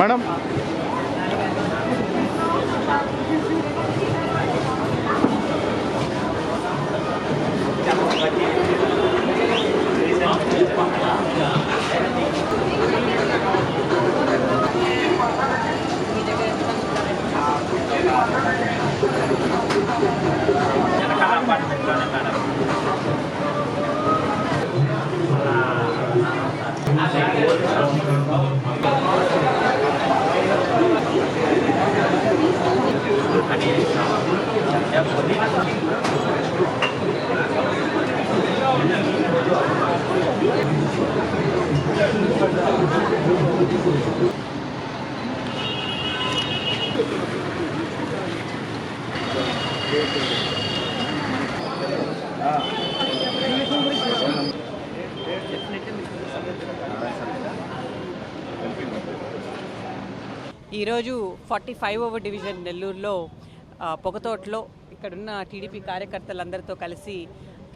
Madam ఈరోజు forty five over division నెల్లూరులో పొగతోటలో ఇక్కడున్న టీడీపీ కార్యకర్తలందరితో కలిసి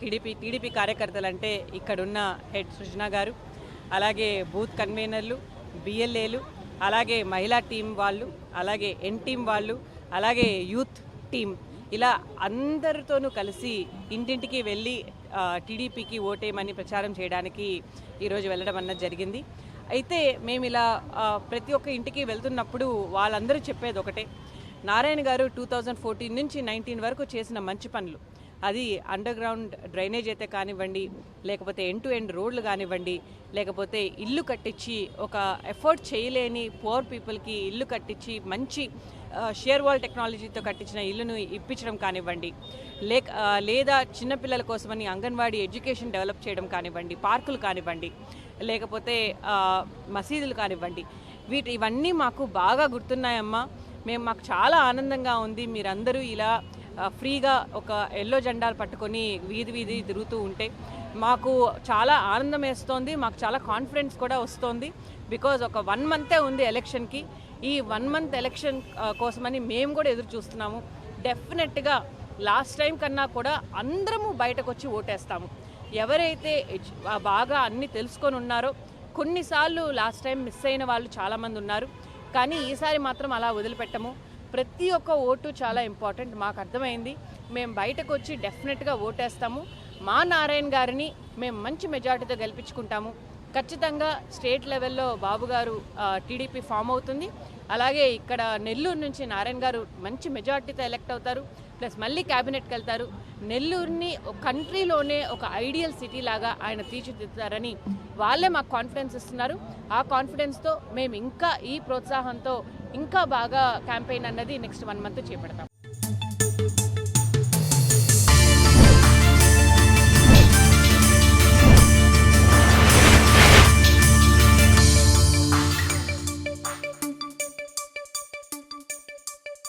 టీడీపీ టీడీపీ కార్యకర్తలు అంటే ఇక్కడున్న హెడ్ సృజన గారు అలాగే బూత్ కన్వీనర్లు బిఎల్ఏలు అలాగే మహిళా టీం వాళ్ళు అలాగే ఎన్ టీం వాళ్ళు అలాగే యూత్ టీం ఇలా అందరితోనూ కలిసి ఇంటింటికి వెళ్ళి టీడీపీకి ఓటేయమని ప్రచారం చేయడానికి ఈరోజు వెళ్ళడం అన్నది జరిగింది. అయితే మేము ఇలా ప్రతి ఒక్క ఇంటికి వెళ్తున్నప్పుడు వాళ్ళందరూ చెప్పేది ఒకటే Narayana garu two thousand fourteen నుంచి నైన్టీన్ వరకు చేసిన మంచి పనులు. అది అండర్ గ్రౌండ్ డ్రైనేజ్ అయితే కానివ్వండి లేకపోతే ఎండ్ టు ఎండ్ రోడ్లు కానివ్వండి లేకపోతే ఇల్లు కట్టించి ఒక ఎఫర్ట్ చేయలేని పువర్ పీపుల్కి ఇల్లు కట్టించి మంచి షేర్ వాల్ టెక్నాలజీతో కట్టించిన ఇల్లును ఇప్పించడం కానివ్వండి లేక లేదా చిన్నపిల్లల కోసమని అంగన్వాడీ ఎడ్యుకేషన్ డెవలప్ చేయడం కానివ్వండి పార్కులు కానివ్వండి లేకపోతే మసీదులు కానివ్వండి వీటి ఇవన్నీ మాకు బాగా గుర్తున్నాయమ్మా. మేము మాకు చాలా ఆనందంగా ఉంది. మీరందరూ ఇలా ఫ్రీగా ఒక ఎల్లో జెండాలు పట్టుకొని వీధి వీధి తిరుగుతూ ఉంటే మాకు చాలా ఆనందం వేస్తోంది. మాకు చాలా కాన్ఫిడెన్స్ కూడా వస్తోంది. బికాజ్ ఒక వన్ మంతే ఉంది ఎలక్షన్కి. ఈ వన్ మంత్ ఎలక్షన్ కోసమని మేము కూడా ఎదురు చూస్తున్నాము. డెఫినెట్గా లాస్ట్ టైం కన్నా కూడా అందరము బయటకు వచ్చి ఓటేస్తాము. ఎవరైతే బాగా అన్ని తెలుసుకొని ఉన్నారో కొన్నిసార్లు లాస్ట్ టైం మిస్ అయిన వాళ్ళు చాలామంది ఉన్నారు. కానీ ఈసారి మాత్రం అలా వదిలిపెట్టము. ప్రతి ఒక్క ఓటు చాలా ఇంపార్టెంట్. మాకు అర్థమైంది. మేము బయటకు వచ్చి డెఫినెట్గా ఓటేస్తాము. మా నారాయణ గారిని మేము మంచి మెజార్టీతో గెలిపించుకుంటాము. ఖచ్చితంగా స్టేట్ లెవెల్లో బాబు గారు టీడీపీ ఫామ్ అవుతుంది. అలాగే ఇక్కడ నెల్లూరు నుంచి నారాయణ గారు మంచి మెజార్టీతో ఎలెక్ట్ అవుతారు. ప్లస్ మళ్ళీ క్యాబినెట్కి వెళ్తారు. నెల్లూరుని కంట్రీలోనే ఒక ఐడియల్ సిటీ లాగా ఆయన తీర్చిదిద్దుతారని వాళ్ళే మాకు కాన్ఫిడెన్స్ ఇస్తున్నారు. ఆ కాన్ఫిడెన్స్తో మేము ఇంకా ఈ ప్రోత్సాహంతో ఇంకా బాగా క్యాంపెయిన్ అన్నది నెక్స్ట్ వన్ మంత్ చేపడతాం.